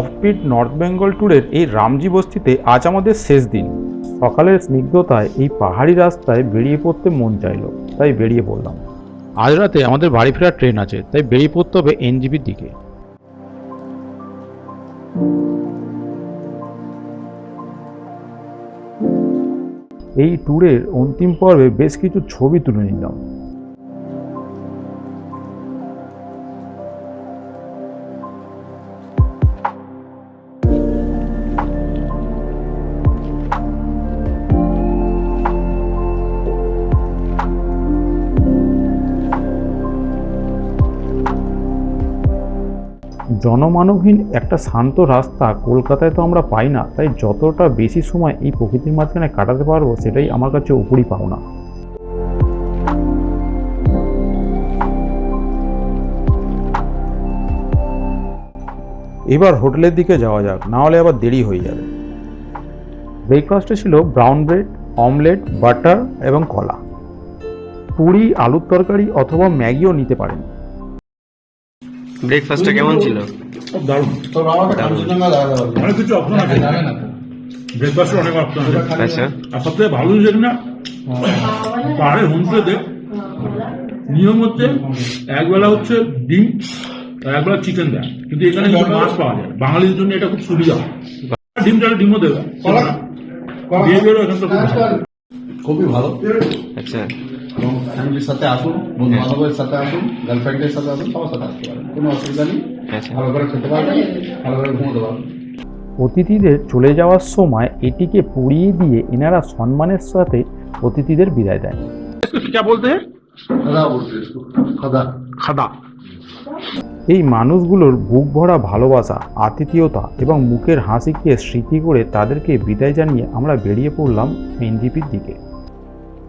Offbeat north Bengal ট্যুরের এই রামজি বস্তিতে আজ আমাদের শেষ দিন। সকালের স্নিগ্ধতায় এই পাহাড়ি রাস্তায় বেরিয়ে পড়তে মন চাইলো, তাই বেরিয়ে পড়লাম। আজ রাতে আমাদের বাড়ি ফেরার ট্রেন আছে, তাই বেরিয়ে পড়তে হবে এনজিপির দিকে। এই ট্যুরের অন্তিম পর্বে বেশ কিছু ছবি তুলে নিলাম। জনমানবহীন একটা শান্ত রাস্তা কলকাতায় তো আমরা পাই না তাই যতটা বেশি সময় এই প্রকৃতির মাঝখানে কাটাতে পারব সেটাই আমার কাছে উপরই পাওনা। এবার হোটেলের দিকে যাওয়া যাক না হলে আবার দেরি হয়ে যাবে। ব্রেকফাস্টে ছিল ব্রাউন ব্রেড অমলেট বাটার এবং কলা। পুরি আলুর তরকারি অথবা ম্যাগিও নিতে পারেন। ব্রেকফাস্টটা কেমন ছিল? দারুণ। অনেক কিছু অপশন আছে? অনেক অপশন আছে। আচ্ছা। আর সবথেকে ভালো জিনিস না? পাহাড়ের হোমস্টেতে নিয়ম হচ্ছে একবেলা হচ্ছে ডিম আর একবেলা চিকেন দেয় কিন্তু এখানে কিন্তু মাছ পাওয়া যায়। বাঙালির জন্য এটা খুব সুবিধা। ডিম চালে ডিমও দেবে। খুবই ভালো। আচ্ছা। এবং ফ্যামিলির সাথে আসুন বন্ধু বান্ধবের সাথে আসুন গার্লফ্রেন্ডের সাথে আসুন সবার সাথে আসতে পারেন। কোনো অসুবিধা নেই। আচ্ছা। ভালো করে খেতে পারবেন ভালো করে ঘুমোতে পারবেন। অতিথিদের চলে যাওয়ার সময় এটিকে পুড়িয়ে দিয়ে এনারা সম্মানের সাথে অতিথিদের বিদায় দেন। এই মানুষগুলোর বুক ভরা ভালোবাসা আতিথেয়তা এবং মুখের হাসিকে স্মৃতি করে তাদেরকে বিদায় জানিয়ে আমরা বেরিয়ে পড়লাম এনজিপির দিকে।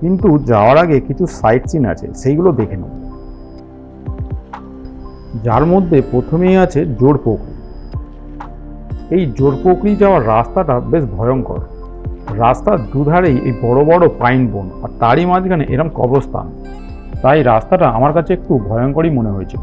কিন্তু যাওয়ার আগে কিছু সাইট সিন আছে, সেইগুলো দেখে নেব। যার মধ্যে প্রথমেই আছে জোরপোখরি এই জোরপোকরি যাওয়ার রাস্তাটা বেশ ভয়ঙ্কর। রাস্তার দুধারেই এই বড় বড় পাইন বন আর তারই মাঝখানে এরম কবরস্থান। তাই রাস্তাটা আমার কাছে একটু ভয়ঙ্করই মনে হয়েছে।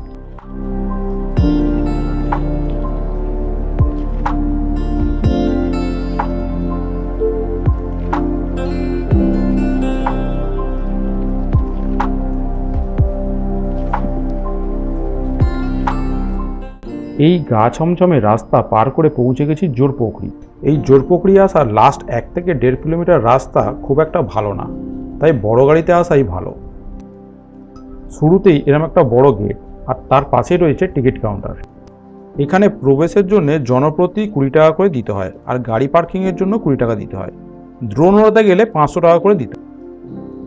এই গা ছমছমে রাস্তা পার করে পৌঁছে গেছি জোরপোখরি। এই জোরপোখরি আসার লাস্ট এক থেকে দেড় কিলোমিটার রাস্তা খুব একটা ভালো না, তাই বড় গাড়িতে আসাই ভালো। শুরুতেই এরম একটা বড় গেট আর তার পাশেই রয়েছে টিকিট কাউন্টার এখানে প্রবেশের জন্য জনপ্রতি কুড়ি টাকা করে দিতে হয়, আর গাড়ি পার্কিংয়ের জন্য কুড়ি টাকা দিতে হয়। দ্রোণ ওড়াতে গেলে পাঁচশো টাকা করে দিতে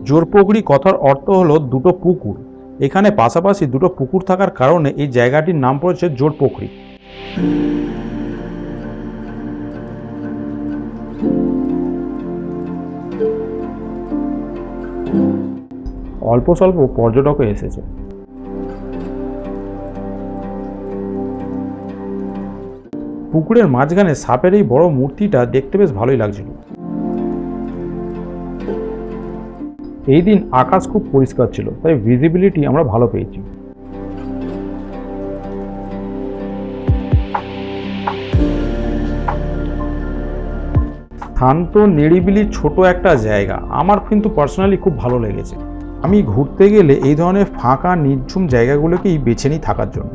জোরপোখরি কথার অর্থ হলো দুটো পুকুর এখানে পাশাপাশি দুটো পুকুর থাকার কারণে এই জায়গাটির নাম পড়েছে জোরপোখরি অল্প স্বল্প পর্যটকও এসেছে। পুকুরের মাঝখানে সাপের এই বড় মূর্তিটা দেখতে বেশ ভালোই লাগছিল। এই দিন আকাশ খুব পরিষ্কার ছিল, তাই ভিজিবিলিটি আমরা ভালো পেয়েছি। শান্ত নিরিবিলি ছোট একটা জায়গা, আমার কিন্তু পার্সোনালি খুব ভালো লেগেছে। আমি ঘুরতে গেলে এই ধরনের ফাঁকা নির্ঝুম জায়গাগুলোকেই বেছে নিই থাকার জন্য।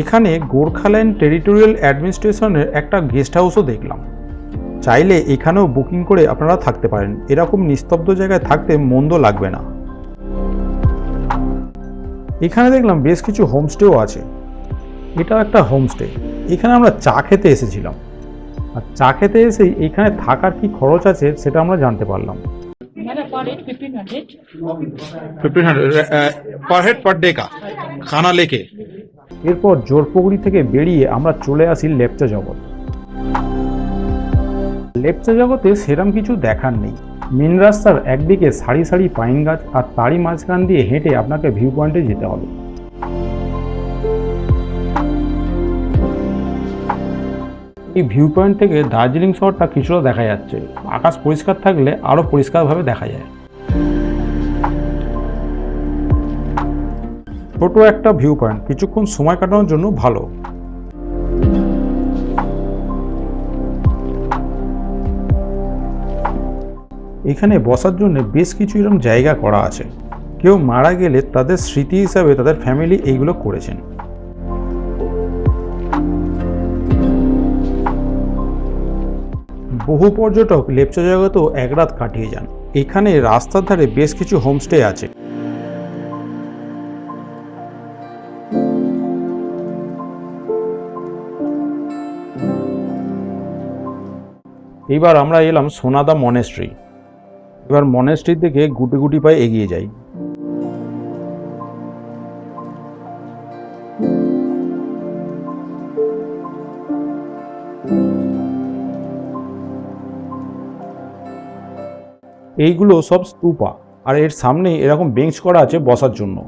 এখানে গোর্খাল্যান্ড টেরিটোরিয়াল অ্যাডমিনিস্ট্রেশনের একটা গেস্ট হাউসও দেখলাম। চাইলে এখানেও বুকিং করে আপনারা থাকতে পারেন। এরকম নিস্তব্ধ জায়গায় থাকতে মন্দ লাগবে না। এখানে দেখলাম বেশ কিছু হোমস্টেও আছে। এটাও একটা হোমস্টে। এখানে আমরা চা খেতে এসেছিলাম। আর চা খেতে এসেই এখানে থাকার কি খরচ আছে সেটা আমরা জানতে পারলাম। পার হেড পার খানা লেকে? এরপর জোরপুকুরি থেকে বেরিয়ে আমরা চলে আসি লেপচা জগৎ। লেপচা জগতে সেরম কিছু দেখার নেই। মেন রাস্তার একদিকে সারি সারি পাইন গাছ আর তারই মাঝখান দিয়ে হেঁটে আপনাকে ভিউ পয়েন্টে যেতে হবে। এই ভিউ পয়েন্ট থেকে দার্জিলিং শহরটা কিছুটা দেখা যাচ্ছে। আকাশ পরিষ্কার থাকলে আরও পরিষ্কারভাবে দেখা যায়। ছোট একটা ভিউ পয়েন্ট কিছুক্ষণ সময় কাটানোর জন্য ভালো। এখানে বসার জন্য বেশ কিছু এরকম জায়গা করা আছে। কেউ মারা গেলে তাদের স্মৃতি হিসাবে তাদের ফ্যামিলি এইগুলো করেছেন। বহু পর্যটক লেপচা জগতেও এক রাত কাটিয়ে যান। এখানে রাস্তার ধারে বেশ কিছু হোমস্টে আছে। এবার আমরা এলাম সোনাদা মনেস্ট্রি এবার মনেস্ট্রির দিকে গুটি গুটি পায়ে এগিয়ে যাই। এইগুলো সব স্তূপা, আর এর সামনেই এরকম বেঞ্চ করা আছে বসার জন্য।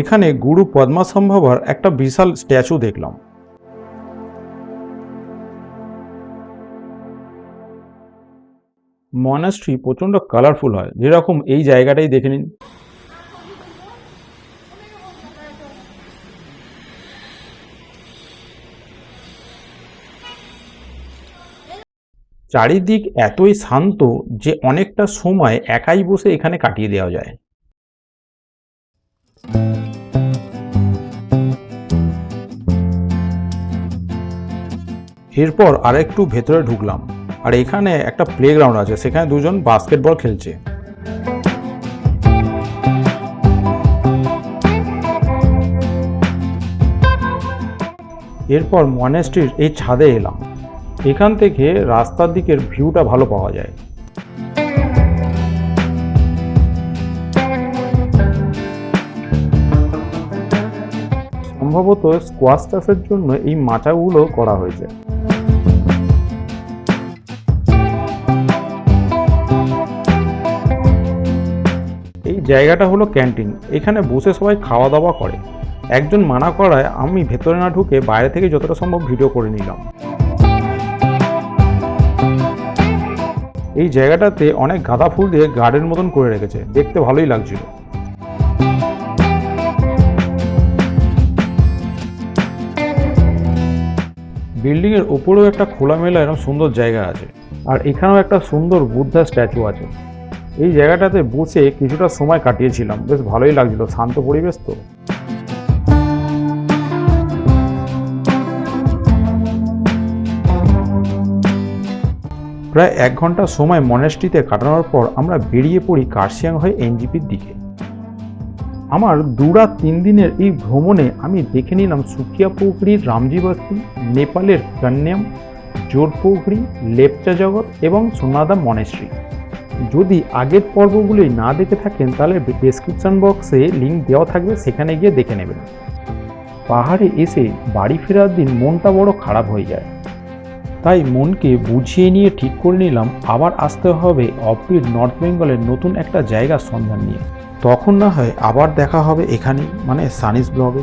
এখানে গুরু পদ্মাসম্ভবার একটা বিশাল স্ট্যাচু দেখলাম। মনাস্ট্রি প্রচণ্ড কালারফুল হয়। যেরকম এই জায়গাটাই দেখে নিন। চারিদিক এতই শান্ত যে অনেকটা সময় একাই বসে এখানে কাটিয়ে দেওয়া যায়। এরপর আরেকটু ভেতরে ঢুকলাম। আর এখানে একটা প্লেগ্রাউন্ড আছে, সেখানে দুজন বাস্কেটবল খেলছে। এরপর মনেস্ট্রির এই ছাদে এলাম। এখান থেকে রাস্তার দিকের ভিউটা ভালো পাওয়া যায়। সম্ভবত স্কোয়াশ চাষের জন্য এই মাচাগুলো করা হয়েছে। জায়গাটা হলো ক্যান্টিন। এখানে বসে সবাই খাওয়া দাওয়া করে। একজন মানা করায়, আমি ভেতরে না ঢুকে বাইরে থেকে যতটা সম্ভব ভিডিও করে নিলাম। এই জায়গাটাতে অনেক গাঁদা ফুল দিয়ে গার্ডেন মতন করে রেখেছে। দেখতে ভালোই লাগছিল। বিল্ডিং এর ওপরেও একটা খোলামেলা এরকম সুন্দর জায়গা আছে। আর এখানেও একটা সুন্দর বুদ্ধা স্ট্যাচু আছে। এই জায়গাটাতে বসে কিছুটা সময় কাটিয়েছিলাম। বেশ ভালোই লাগছিল। শান্ত পরিবেশ তো। প্রায় এক ঘণ্টা সময় মনেস্ট্রিতে কাটানোর পর আমরা বেরিয়ে পড়ি কার্শিয়াং হয়ে এনজিপির দিকে। আমার দুরাত তিন দিনের এই ভ্রমণে আমি দেখে নিলাম সুকিয়া পুকুরির রামজি বস্তি, নেপালের কন্যাম জোর পুকুরি লেপচা জগৎ এবং সোনাদা মনেস্ট্রি যদি আগের পর্বগুলি না দেখে থাকেন, তাহলে ডেসক্রিপশন বক্সে লিঙ্ক দেওয়া থাকবে, সেখানে গিয়ে দেখে নেবেন। পাহাড়ে এসে বাড়ি ফেরার দিন মনটা বড় খারাপ হয়ে যায়। তাই মনকে বুঝিয়ে নিয়ে ঠিক করে নিলাম, আবার আসতে হবে অফবিট নর্থ বেঙ্গলের নতুন একটা জায়গার সন্ধান নিয়ে। তখন না হয় আবার দেখা হবে এখানে মানে সানিস ব্লগে